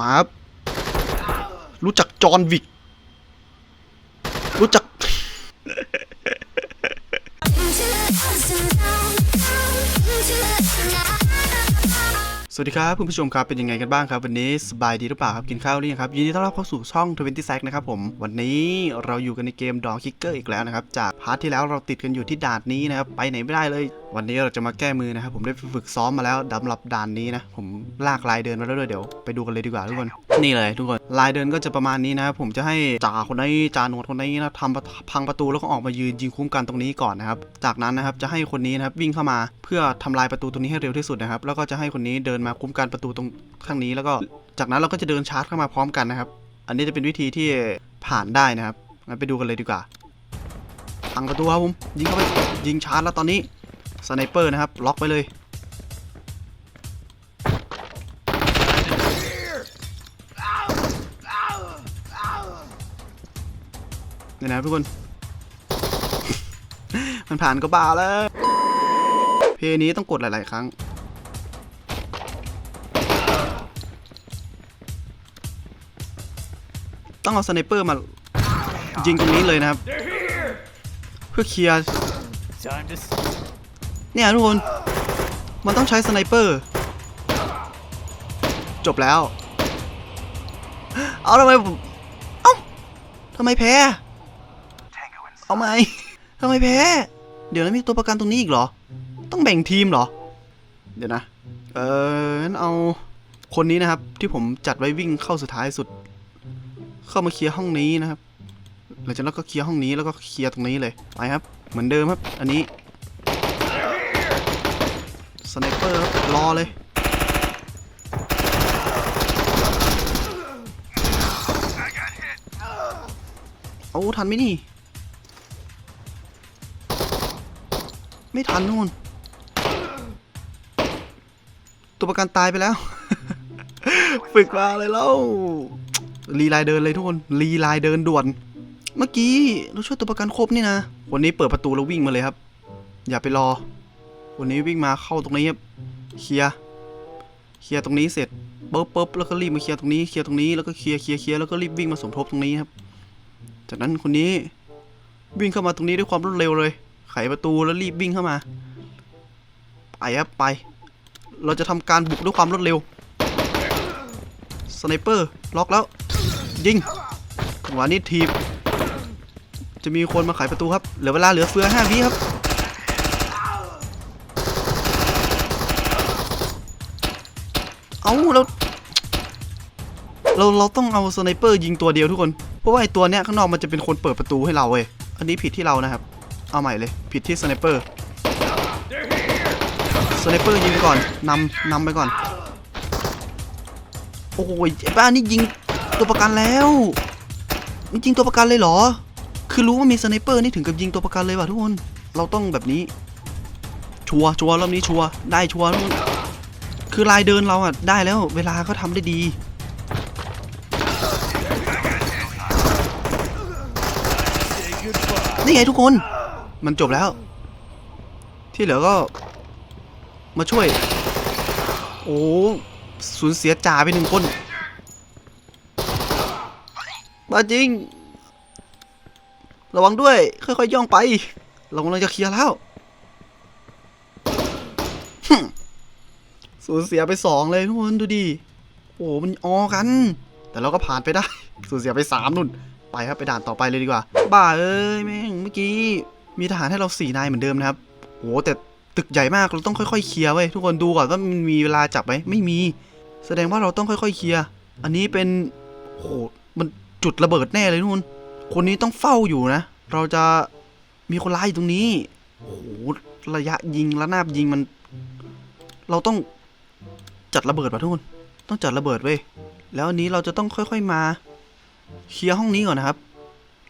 มาครับรู้จักจอห์นวิก รู้จัก สวัสดีครับคุณผู้ชมครับเป็นยังไงกันบ้างครับ วันนี้สบายดีหรือเปล่าครับกินข้าวหรือยังครับยินดีต้อนรับเข้าสู่ช่อง20 Sack นะครับผมวันนี้เราอยู่กันในเกมดอคิกเกอร์อีกแล้วนะครับ จากพาร์ทที่แล้วเราติดกันอยู่ที่ด่านนี้นะครับ ไปไหนไม่ได้เลย วันนี้เราจะมาแก้มือนะครับ ผมได้ฝึกซ้อมมาแล้วสำหรับด่านนี้นะ ผมลากลายเดินมาแล้วด้วยเดี๋ยวไปดูกันเลยดีกว่าทุกคน นี่เลยทุกคนลายเดินก็จะประมาณนี้นะครับผมจะให้จ่าคนนี้จ่าหนวดคนนี้นะทำพังประตูแล้วก็ออกมายืนยิงคุ้มกันตรงนี้ก่อนนะครับ จากนั้นนะครับจะให้คนนี้นะครับวิ่งเข้ามาเพื่อทำลายประตูตรงนี้ให้เร็วที่สุดนะครับ แล้วก็จะให้คนนี้เดินมาคุ้มกันประตูตรงข้างนี้ แล้วก็จากนั้นเราก็จะเดินชาร์จเข้ามาพร้อมกันนะครับ อันนี้จะเป็นวิธีที่ผ่านได้นะครับงั้นไปดูกันเลยดีกว่าพังประตูครับผมยิงเข้าไปยิงชาร์จแล้วตอนนี้ สไนเปอร์นะครับ ล็อกไปเลย เนี่ยนะทุกคน มันผ่านก็บ้าแล้ว เพลงนี้ต้องกดหลาย ๆ ครั้ง ต้องเอาสไนเปอร์มายิงตรงนี้เลยนะครับ เพื่อเคลียร์ เนี่ยทุกคน มันต้องใช้สไนเปอร์ จบแล้ว เอาทำไมผมเอ้าทำไมแพ้ เอาไหมทำไมแพ้ เดี๋ยวนะมีตัวประกันตรงนี้อีกเหรอ ต้องแบ่งทีมเหรอ เดี๋ยวนะ เอองั้นเอาคนนี้นะครับ ที่ผมจัดไว้วิ่งเข้าสุดท้ายสุด เข้ามาเคลียร์ห้องนี้นะครับหลังจากนั้นก็เคลียร์ห้องนี้แล้วก็เคลียร์ตรงนี้เลยไปครับ เหมือนเดิมครับ อันนี้ สไนเปอร์ครับรอเลยโอ้ทันไหมนี่ ไม่ทันนู่น ตัวประกันตายไปแล้ว ฝึกมาเลยแล้วรีไลน์เดินเลยทุกคนรีไลน์เดินด่วน เมื่อกี้เราช่วยตัวประกันครบนี่นะ วันนี้เปิดประตูแล้ววิ่งมาเลยครับ อย่าไปรอ วันนี้วิ่งมาเข้าตรงนี้ครับเคลียร์เคลียร์ตรงนี้เสร็จปุ๊บปุ๊บแล้วก็รีบมาเคลียร์ตรงนี้เคลียร์ตรงนี้แล้วก็เคลียร์เคลียร์เคลียร์แล้วก็รีบวิ่งมาสมทบตรงนี้ครับ จากนั้นคนนี้วิ่งเข้ามาตรงนี้ด้วยความรวดเร็วเลย ไขประตูแล้วรีบวิ่งเข้ามาไปครับไป เราจะทำการบุกด้วยความรวดเร็วสไนเปอร์ล็อกแล้วยิงจังหวะนี้ทีบจะมีคนมาไขประตูครับเหลือเวลาเหลือเฟือห้าวิครับ เอาเราเราเราต้องเอาสไนเปอร์ยิงตัวเดียวทุกคน เพราะว่าไอตัวเนี้ยข้างนอกมันจะเป็นคนเปิดประตูให้เราเว้ย อันนี้ผิดที่เรานะครับ เอาใหม่เลย ผิดที่สไนเปอร์ สไนเปอร์ยิงก่อนนำนำไปก่อน โอ้ยไอ้บ้านนี่ยิงตัวประกันแล้วมันยิงตัวประกันเลยเหรอ คือรู้ว่ามีสไนเปอร์นี่ถึงกับยิงตัวประกันเลยว่ะทุกคน เราต้องแบบนี้ ชัวร์ชัวร์รอบนี้ชัวร์ได้ชัวร์ทุกคน คือลายเดินเราอะได้แล้ว เวลาก็ทำได้ดี นี่ไงทุกคน มันจบแล้ว ที่เหลือก็ มาช่วย โอ้สูญเสียจ่าไปหนึ่งคนมาจริง ระวังด้วย ค่อยๆยย่องไป เรากำลังจะเคลียร์แล้ว สูญเสียไปสองเลยทุกคนดูดิโอ้มันออกัน แต่เราก็ผ่านไปได้ สูญเสียไปสามนุ่น ไปครับไปด่านต่อไปเลยดีกว่า บ้าเอ้ยแม่งเมื่อกี้มีทหารให้เราสี่นายเหมือนเดิมนะครับโอ้แต่ตึกใหญ่มากเราต้องค่อยๆเคลียร์เว้ทุกคนดูก่อนว่ามันมีเวลาจับไหมไม่มี แสดงว่าเราต้องค่อยๆเคลียร์อันนี้เป็นโอ้โหมันจุดระเบิดแน่เลยทุกคนคนนี้ต้องเฝ้าอยู่นะ เราจะมีคนร้ายอยู่ตรงนี้โอ้ระยะยิงระนาบยิงมัน เราต้อง จัดระเบิดว่ะทุกคน ต้องจัดระเบิดเว้ย แล้วอันนี้เราจะต้องค่อยๆมา เคลียร์ห้องนี้ก่อนนะครับ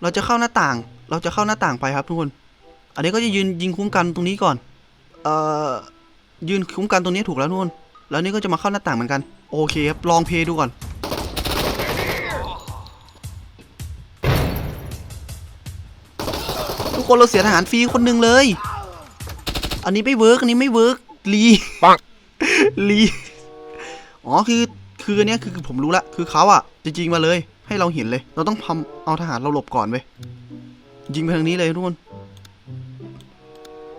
เราจะเข้าหน้าต่าง เราจะเข้าหน้าต่างไปครับทุกคน อันนี้ก็จะยืนยิงคุ้มกันตรงนี้ก่อน เอ่อ ยืนคุ้มกันตรงนี้ถูกแล้วทุกคน แล้วนี่ก็จะมาเข้าหน้าต่างเหมือนกัน โอเคครับ ลองเพลย์ดูก่อนทุกคนเราเสียทหารฟรีคนหนึ่งเลย อันนี้ไม่เวิร์กอันนี้ไม่เวิร์กลีปังลี อ๋อคือคืออันเนี้ยคือคือผมรู้ละคือเขาอะจริงๆมาเลย ให้เราเห็นเลย เราต้องทำเอาทหารเราหลบก่อนเว้ยยิงไปทางนี้เลยทุกคน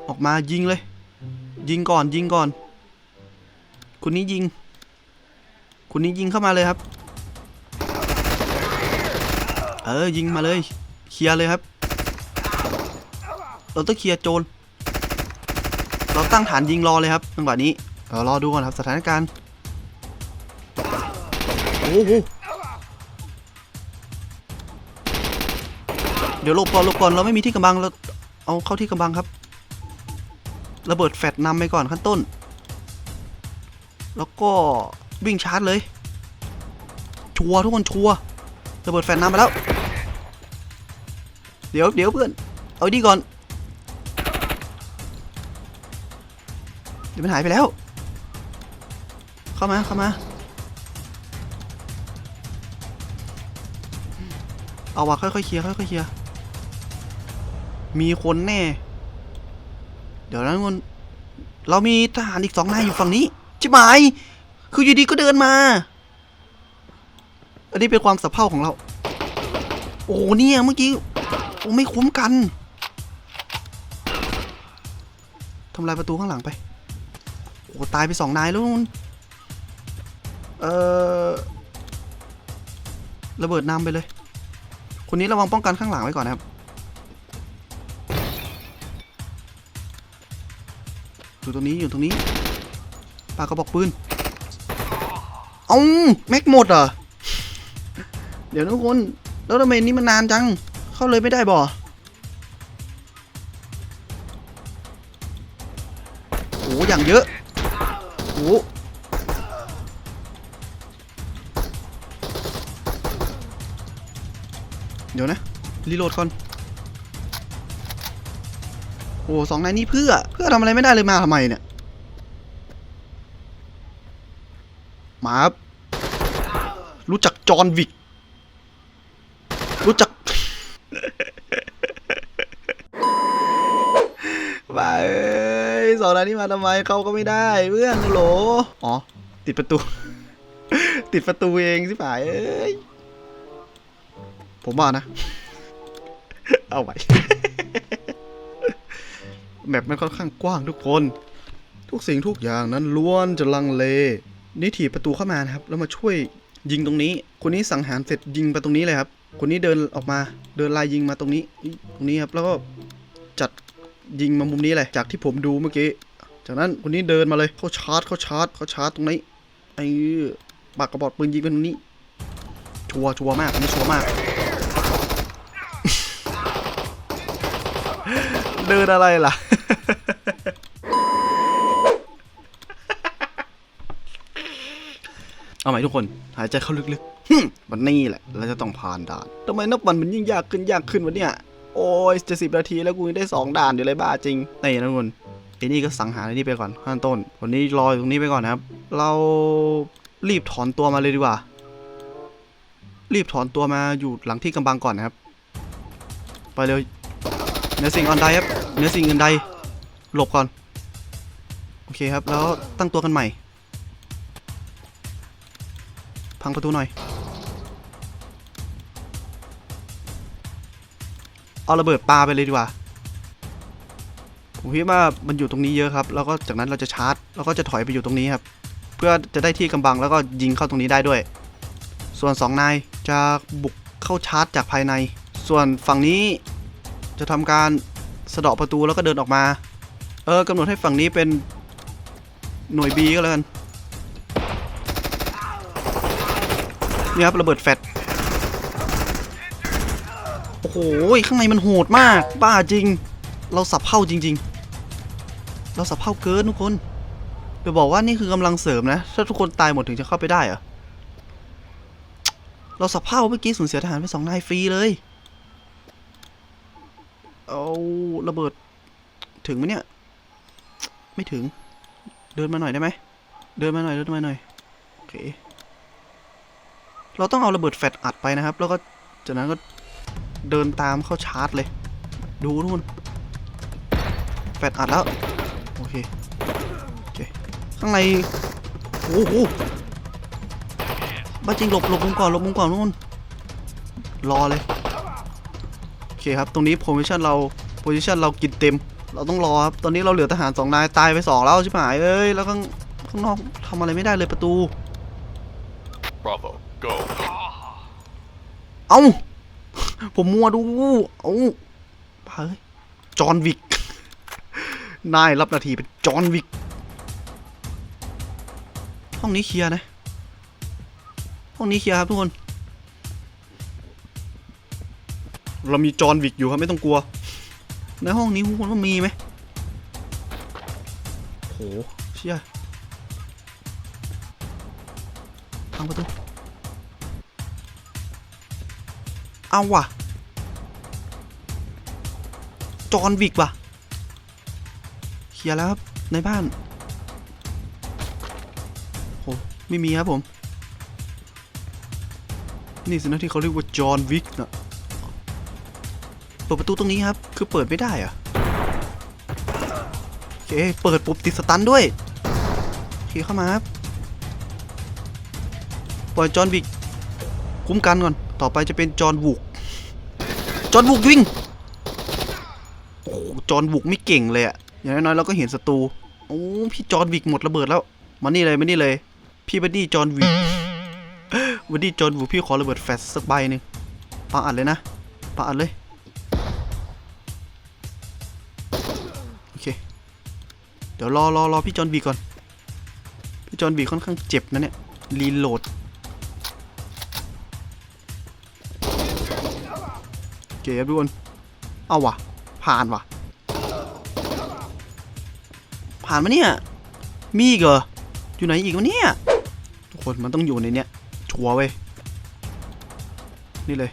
ออกมายิงเลย ยิงก่อนยิงก่อน คุณนี้ยิง คุณนี้ยิงเข้ามาเลยครับ เออยิงมาเลยเคลียร์เลยครับ เราต้องเคลียร์โจรเราตั้งฐานยิงรอเลยครับจังหวะนี้เรารอดูก่อนครับสถานการณ์ โอ้โหเดี๋ยวหลบก่อนหลบก่อนเราไม่มีที่กำบังเราเอาเข้าที่กำบังครับ ระเบิดแฟดนำไปก่อนขั้นต้น แล้วก็วิ่งชาร์จเลย ชัวทุกคนชัวร์ระเบิดแฟดนำไปแล้ว เดี๋ยวเดี๋ยวเพื่อน เอาดีก่อน เดี๋ยวมันหายไปแล้ว เข้ามาเข้ามา เอาวะค่อยๆเคลียร์ค่อยๆเคลียร์มีคนแน่ เดี๋ยวนะทุกคนเรามีทหารอีกสองนายอยู่ฝั่งนี้ชิบหายคืออยู่ดีก็เดินมา อันนี้เป็นความสะเพร่าของเรา โอ้เนี่ยเมื่อกี้โอ้ไม่คุ้มกันทำลายประตูข้างหลังไป โอ้ตายไปสองนายแล้วนู่นเออระเบิดน้ำไปเลย คนนี้ระวังป้องกันข้างหลังไว้ก่อนนะครับ อยู่ตรงนี้อยู่ตรงนี้ปากกระบอกปืน เอาแม็กหมดเหรอ เดี๋ยวนะทุกคน แล้วทำไมนี่มันนานจัง เข้าเลยไม่ได้บ่โอ้อย่างเยอะโอ้ เดี๋ยวนะ รีโหลดก่อน โอ้สองนายนี้เพื่อ เพื่อทำอะไรไม่ได้เลยมาทำไมเนี่ย มาครับ รู้จักจอห์นวิก รู้จักบ้าเอ้ยสองนายนี้มาทำไมเขาก็ไม่ได้เพื่อนโหล อ๋อ ติดประตู ติดประตูเองสิป่ายเอ้ย ผมว่านะ เอาไว้แมปมันค่อนข้างกว้างทุกคน ทุกสิ่งทุกอย่างนั้นล้วนจะลังเล นี่ถีบประตูเข้ามานะครับ แล้วมาช่วยยิงตรงนี้ คนนี้สังหารเสร็จยิงไปตรงนี้เลยครับ คนนี้เดินออกมาเดินลายยิงมาตรงนี้ ตรงนี้ครับ แล้วก็จัดยิงมามุมนี้เลย จากที่ผมดูเมื่อกี้ จากนั้นคนนี้เดินมาเลยเขาชาร์จเขาชาร์จเขาชาร์จตรงนี้ ไอ้ปากกระบอกปืนยิงไปตรงนี้ ชัวร์ชัวร์มากอันนี้ชัวร์มาก ดินอะไรล่ะ เอาใหม่ทุกคน หายใจเข้าลึกๆฮึ่มวันนี้แหละ เราจะต้องผ่านด่านทำไมนับวันมันยิ่งยากขึ้นยากขึ้นวะเนี่ย โอ้ยจะสิบนาทีแล้วกูยังได้สองด่านอยู่เลยบ้าจริงนี่นะทุกคนไอ้นี่ก็สังหารไอ้นี่ไปก่อนข้างต้นวันนี้รออยู่ตรงนี้ไปก่อนนะครับ เรารีบถอนตัวมาเลยดีกว่า รีบถอนตัวมาอยู่หลังที่กำบังก่อนนะครับ ไปเลยเหนือสิ่งอื่นใดครับ เหนือสิ่งอื่นใด หลบก่อน โอเคครับ แล้วตั้งตัวกันใหม่ พังประตูหน่อย เอาระเบิดปลาไปเลยดีกว่า ผมคิดว่ามันอยู่ตรงนี้เยอะครับ แล้วก็จากนั้นเราจะชาร์จ แล้วก็จะถอยไปอยู่ตรงนี้ครับ เพื่อจะได้ที่กำบังแล้วก็ยิงเข้าตรงนี้ได้ด้วย ส่วนสองนายจะบุกเข้าชาร์จจากภายใน ส่วนฝั่งนี้จะทำการ สะเดาะประตูแล้วก็เดินออกมา เออกำหนดให้ฝั่งนี้เป็นหน่วย B ก็แล้วกันนี่ครับระเบิดแฟตโอ้โหข้างในมันโหดมาก บ้าจริง เราสับเข้าจริง ๆ เราสับเข้าเกินทุกคนจะบอกว่านี่คือกำลังเสริมนะ ถ้าทุกคนตายหมดถึงจะเข้าไปได้เหรอเราสับเข้าเมื่อกี้สูญเสียทหารไปสองนายฟรีเลย เอาระเบิด ถึงไหมเนี่ย ไม่ถึง เดินมาหน่อยได้ไหม เดินมาหน่อย เดินมาหน่อย โอเค เราต้องเอาระเบิดแฟตอัดไปนะครับ แล้วก็จากนั้นก็เดินตามเข้าชาร์จเลย ดูทุกคน แฟตอัดแล้ว โอเค โอเค ข้างใน โอ้โหบ้าจริงหลบหลบมุมก่อนหลบมุมก่อนทุกคนรอเลย เคครับ ตรงนี้โพซิชันเราโพซิชันเรากินเต็ม เราต้องรอครับ ตอนนี้เราเหลือทหารสองนายตายไปสองแล้วชิบหายเอ้ย แล้วข้างข้างนอกทำอะไรไม่ได้เลยประตู Bravo, go. เอ้า ผมมัวดู เอ้าเฮ้ยจอห์นวิก นายรับหนาทีเป็นจอห์นวิก ห้องนี้เคลียร์นะ ห้องนี้เคลียร์ครับทุกคน เรามีจอห์นวิกอยู่ครับไม่ต้องกลัว ในห้องนี้คุณว่ามีไหมโหเชี่ยพังประตูเอาว่ะ จอห์นวิกว่ะเคลียร์แล้วครับ ในบ้านโหไม่มีครับผม นี่สินะที่เขาเรียกว่าจอห์นวิกนะ เปิดประตูตรงนี้ครับ คือเปิดไม่ได้อะโอเค เปิดปุ๊บติดสตันด้วยโอเคเข้ามาครับปล่อยจอห์นวิกคุ้มกันก่อน ต่อไปจะเป็นจอห์นวูกจอห์นวูกวิ่งโอ้จอห์นวูกไม่เก่งเลยอะอย่างน้อยๆเราก็เห็นศัตรูโอ้พี่จอห์นวิกหมดระเบิดแล้วมานี่เลยมานี่เลย พี่บัดดี้จอห์นวิกบัดดี้จอห์นวูกพี่ขอระเบิดแฟลชสักใบหนึ่งปาอัดเลยนะปาอัดเลย เดี๋ยวรอรอรอพี่จอห์นวิกก่อน พี่จอห์นวิกค่อนข้างเจ็บนะเนี่ย รีโหลดเคครับทุกคนเอาว่ะผ่านว่ะผ่านมาเนี่ย มีอีกเหรอ อยู่ไหนอีกวะเนี่ย ทุกคนมันต้องอยู่ในเนี้ย ชัวร์เว้ย นี่เลย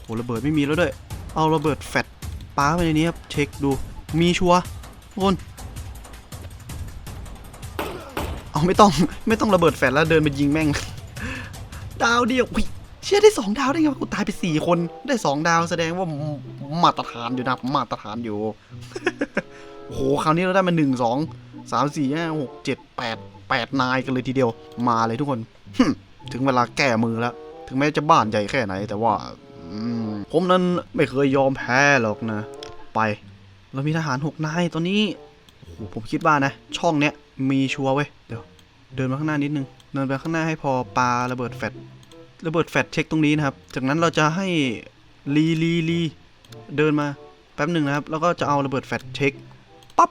โหระเบิดไม่มีแล้วด้วย เอาระเบิดแฟ ป้าไปในนี้ครับ เช็คดู มีชัวทุกคน เอาไม่ต้อง ไม่ต้องระเบิดแฟตแล้วเดินไปยิงแม่ง ดาวเดียวเชื่อได้สองดาวได้ไงกูตายไปสี่คนได้สองดาวแสดงว่ามาตรฐานอยู่นะมาตรฐานอยู่โอ้โหคราวนี้เราได้มาหนึ่งสองสามสี่ห้าหกเจ็ดแปดแปดนายกันเลยทีเดียว มาเลยทุกคน ถึงเวลาแก้มือแล้ว ถึงแม้จะบ้านใหญ่แค่ไหน แต่ว่า ผมนั้นไม่เคยยอมแพ้หรอกนะ ไป เรามีทหารหกนายตอนนี้โอ้โหผมคิดว่านะ ช่องเนี้ยมีชัวเว้ยเดี๋ยว เดินมาข้างหน้านิดนึง เดินไปข้างหน้าให้พอปลาระเบิดแฟลชระเบิดแฟลชเช็คตรงนี้นะครับ จากนั้นเราจะให้ลีลีลีเดินมาแป๊บหนึ่งนะครับ แล้วก็จะเอาระเบิดแฟลชเช็คปั๊บ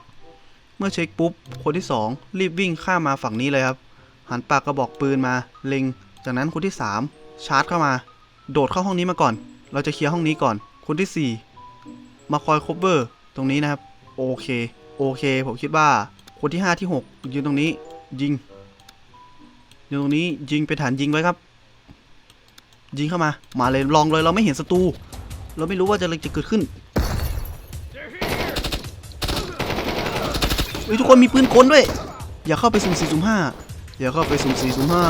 เมื่อเช็คปุ๊บ คนที่ 2 รีบวิ่งข้ามมาฝั่งนี้เลยครับ หันปากกระบอกปืนมาเล็ง จากนั้นคนที่ 3 ชาร์จเข้ามา โดดเข้าห้องนี้มาก่อน เราจะเคลียร์ห้องนี้ก่อน คนที่ 4 มาคอยคบเบอร์ตรงนี้นะครับ โอเค โอเค ผมคิดว่า คนที่ 5 ที่ 6 ยืนตรงนี้ ยิงยู่ตรงนี้ยิงไปนฐานยิงไว้ครับ ยิงเข้ามา มาเลยลองเลยเราไม่เห็นศัตรู เราไม่รู้ว่าจะอะไรจะเกิดขึ้นเฮ้ยทุกคนมีปืนกลด้วย อย่าเข้าไปสุ่มสี่สุ่มห้าอย่าเข้าไปสุ่มสี่สุ่มห้า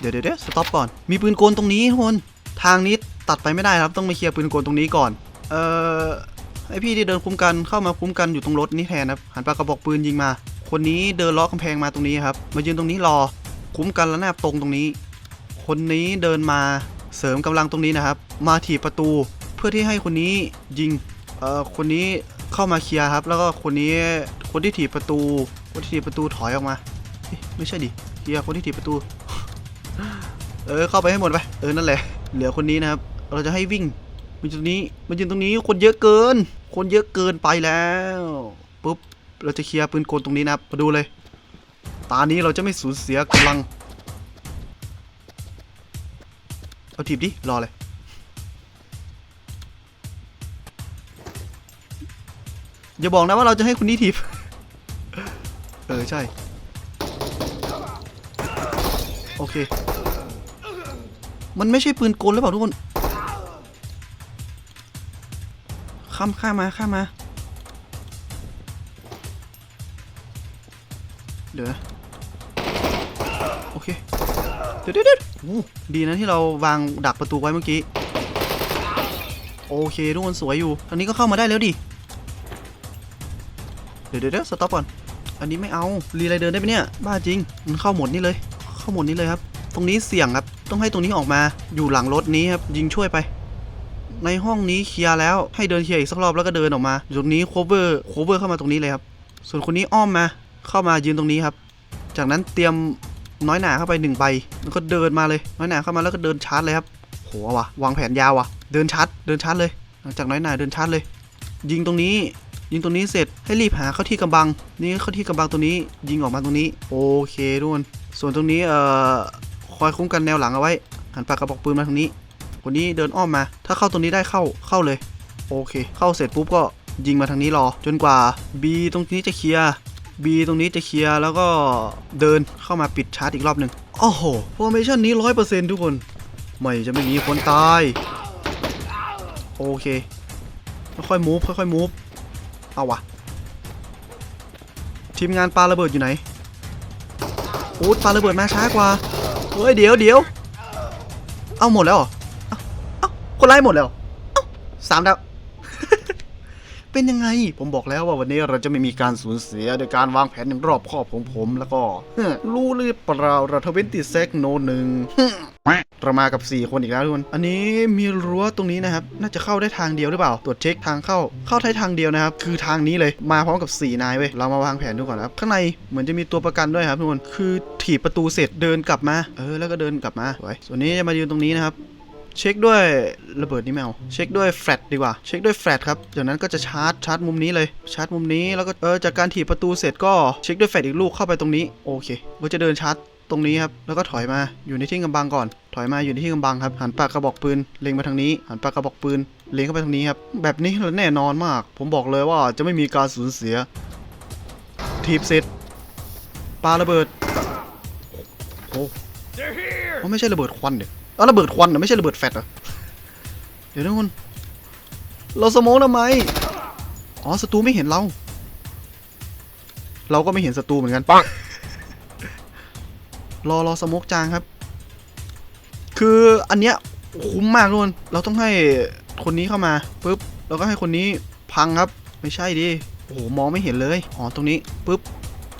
เดี๋ยวเดี๋ยวเดี๋ยวสต็อปก่อน มีปืนกลตรงนี้ทุกคน ทางนี้ตัดไปไม่ได้ครับ ต้องมาเคลียร์ปืนกลตรงนี้ก่อน เอ่อ ให้พี่ที่เดินคุ้มกันเข้ามาคุ้มกันอยู่ตรงรถนี่แทนนะครับ หันปากกระบอกปืนยิงมา คนนี้เดินล้อกำแพงมาตรงนี้ครับ มายืนตรงนี้รอ คุ้มกันแล้วแนบตรงตรงนี้ คนนี้เดินมาเสริมกำลังตรงนี้นะครับ มาถีบประตูเพื่อที่ให้คนนี้ยิง เอ่อ คนนี้เข้ามาเคลียร์ครับ แล้วก็คนนี้ คนที่ถีบประตู คนที่ถีบประตูถอยออกมา ไม่ใช่ดิเคลียร์คนที่ถีบประตู เออเข้าไปให้หมดไปเออนั่นแหละเหลือคนนี้นะครับ เราจะให้วิ่งมันตรงนี้มันยืนตรงนี้คนเยอะเกิน คนเยอะเกินไปแล้วปุ๊บเราจะเคลียร์ปืนกลตรงนี้นะครับมาดูเลย ตานี้เราจะไม่สูญเสียกำลังเอาถีบดิรอเลยอย่าบอกนะว่าเราจะให้คนนี้ถีบเออใช่ โอเค มันไม่ใช่ปืนกลหรือเปล่าทุกคน ข้ามข้ามมาข้ามมา เดี๋ยวโอเค เดี๋ยวเดี๋ยวดีนะที่เราวางดักประตูไว้เมื่อกี้ โอเคทุกคนสวยอยู่ อันนี้ก็เข้ามาได้แล้วดิ เดี๋ยวเดี๋ยวเดี๋ยวสต็อปก่อน อันนี้ไม่เอา รีไรเดินได้ไหมเนี่ย บ้าจริง มันเข้าหมดนี่เลย เข้าหมดนี้เลยครับ ตรงนี้เสี่ยงครับ ต้องให้ตรงนี้ออกมาอยู่หลังรถนี้ครับยิงช่วยไป ในห้องนี้เคลียร์แล้วให้เดินเคลียร์อีกสักรอบแล้วก็เดินออกมาตรงนี้โคเวอร์โคเวอร์เข้ามาตรงนี้เลยครับส่วนคนนี้อ้อมมาเข้ามายืนตรงนี้ครับ จากนั้นเตรียมน้อยหนาเข้าไปหนึ่งใบแล้วก็เดินมาเลยน้อยหนาเข้ามาแล้วก็เดินชาร์จเลยครับโหว่ะวางแผนยาวว่ะ เดินชาร์จเดินชาร์จเลยหลังจากน้อยหนาเดินชาร์จเลย ยิงตรงนี้ยิงตรงนี้เสร็จให้รีบหาเข้าที่กำบัง นี่เข้าที่กำบังตรงนี้ยิงออกมาตรงนี้ โอเคทุกคนส่วนตรงนี้เอ่อ คอยคุ้มกันแนวหลังเอาไว้ หันปากกระบอกปืนมาทางนี้ คนนี้เดินอ้อมมา ถ้าเข้าตรงนี้ได้เข้า เข้าเลย โอเค เข้าเสร็จปุ๊บก็ยิงมาทางนี้รอ จนกว่า B ตรงนี้จะเคลียร์ B ตรงนี้จะเคลียร์แล้วก็เดินเข้ามาปิดชาร์จอีกรอบหนึ่งโอ้โหฟอร์เมชั่นนี้ร้อยเปอร์เซ็นต์ทุกคน ไม่จะไม่มีคนตาย โอเคค่อยๆมูฟค่อยๆมูฟเอาวะทีมงานปลาระเบิดอยู่ไหนโอ้ปลาระเบิดมาช้ากว่า เฮ้ยเดี๋ยวเดี๋ยวเอาหมดแล้วเหรอเอ้าเอาคนไล่หมดแล้วเอาสามดาวเป็นยังไง ผมบอกแล้วว่าวันนี้เราจะไม่มีการสูญเสียโดยการวางแผนอย่างรอบคอบของผมแล้วก็ รู้หรือเปล่าเราทเวนติเซ็กโนหนึ่ง เรามากับ 4 คนอีกแล้วทุกคน อันนี้มีรั้วตรงนี้นะครับ น่าจะเข้าได้ทางเดียวหรือเปล่า ตรวจเช็คทางเข้า เข้าได้ทางเดียวนะครับ คือทางนี้เลย มาพร้อมกับ 4 นายเว้ย เรามาวางแผนดูก่อนนะครับ ข้างในเหมือนจะมีตัวประกันด้วยครับทุกคน คือถีบประตูเสร็จเดินกลับมา เออ แล้วก็เดินกลับมาสวยส่วนนี้จะมายืนตรงนี้นะครับ เช็คด้วยระเบิดนี่ไม่เอาเช็คด้วยแฟลชดีกว่า เช็คด้วยแฟลชครับ จากนั้นก็จะชาร์จ ชาร์จมุมนี้เลย ชาร์จมุมนี้ แล้วก็ เออ จากการถีบประตูเสร็จก็เช็คด้วยแฟลชอีกลูกเข้าไปตรงนี้ โอเคก็จะเดินชาร์จตรงนี้ครับ แล้วก็ถอยมา อยู่ในที่กำบังก่อน ถอยมาอยู่ในที่กำบังครับ หันปากกระบอกปืนเล็งมาทางนี้ หันปากกระบอกปืนเล็งเข้าไปทางนี้ครับ แบบนี้แน่นอนมาก ผมบอกเลยว่าจะไม่มีการสูญเสียถีบเสร็จปาระเบิด โอ้ They're here! มันไม่ใช่ระเบิดควันเดี๋ยวเอาระเบิดควันเหรอไม่ใช่ระเบิดแฟลชเหรอ เดี๋ยวนะคุณเราสโมองทำไม อ๋อศัตรูไม่เห็นเรา เราก็ไม่เห็นศัตรูเหมือนกันปังรอรอสโมกจางครับ คืออันเนี้ยคุ้มมากทุกคนเราต้องให้คนนี้เข้ามาปุ๊บแล้วก็ให้คนนี้พังครับ ไม่ใช่ดิโอ้โหมองไม่เห็นเลยอ๋อตรงนี้ปุ๊บ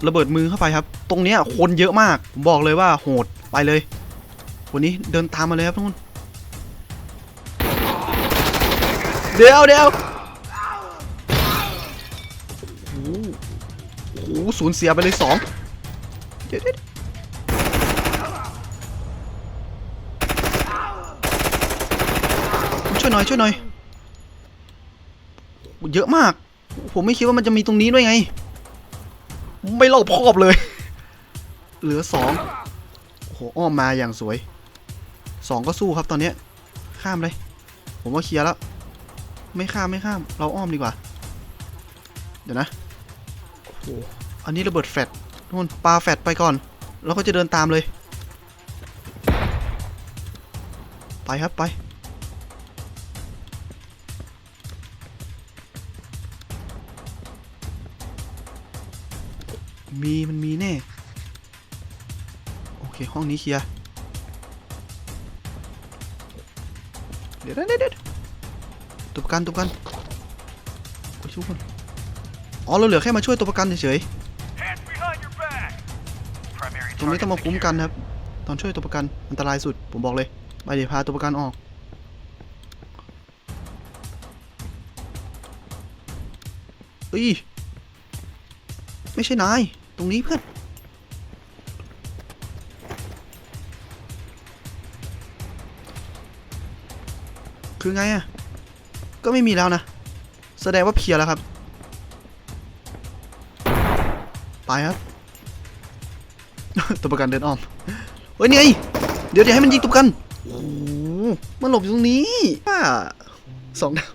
ระเบิดมือเข้าไปครับ ตรงเนี้ยคนเยอะมากผมบอกเลยว่าโหดไปเลยคนนี้เดินตามมาเลยครับทุกคนเดี๋ยวเดี๋ยวโอ้โหสูญเสียไปเลยสองเดี๋ยวเดี๋ย วช่วยหน่อยช่วยหน่อยเยอะมาก ผมไม่คิดว่ามันจะมีตรงนี้ด้วยไง ไม่รอบคอบเลย เหลือสองโอ้โหอ้อมมาอย่างสวยสองก็สู้ครับตอนนี้ ข้ามเลย ผมว่าเคลียร์แล้ว ไม่ข้ามไม่ข้าม เราอ้อมดีกว่า เดี๋ยวนะโอ้โหอันนี้ระเบิดแฟดทุกคนปลาแฟดไปก่อน แล้วก็จะเดินตามเลย ไปครับไป มีมันมีแน่ โอเค ห้องนี้เคลียร์เดี๋ยวเดี๋ยวเดดตัวประกันตัวประกันโอ้ยทุกคนอ๋อเราเหลือแค่มาช่วยตัวประกันเฉยๆตรงนี้ต้องมาคุ้มกันครับ ตอนช่วยตัวประกันอันตรายสุดผมบอกเลยไปเดี๋ยวพาตัวประกันออกเอ้ย ไม่ใช่นาย ตรงนี้เพื่อน คือไงอะก็ไม่มีแล้วนะ แสดงว่าเพียแล้วครับ ไปครับตัวประกันเดินอ้อม เฮ้ยนี่ไงเดี๋ยวเดี๋ยวให้มันยิงตัวประกันโอ้มันหลบอยู่ตรงนี้ป้าสองดาว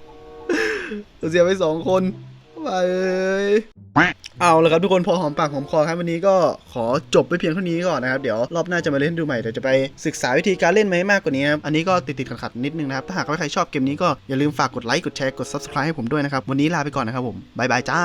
เราเสียไปสองคนไปเอ้ย เอาละครับทุกคนพอหอมปากหอมคอครับวันนี้ก็ขอจบไปเพียงเท่านี้ก่อนนะครับ เดี๋ยวรอบหน้าจะมาเล่นดูใหม่เดี๋ยวจะไปศึกษาวิธีการเล่นมาให้มากกว่านี้ครับอันนี้ก็ติดติดๆขัดๆนิดนึงนะครับถ้าหากว่าใครชอบเกมนี้ก็อย่าลืมฝากกดไลค์กดแชร์กด subscribe ให้ผมด้วยนะครับวันนี้ลาไปก่อนนะครับผมบายบายจ้า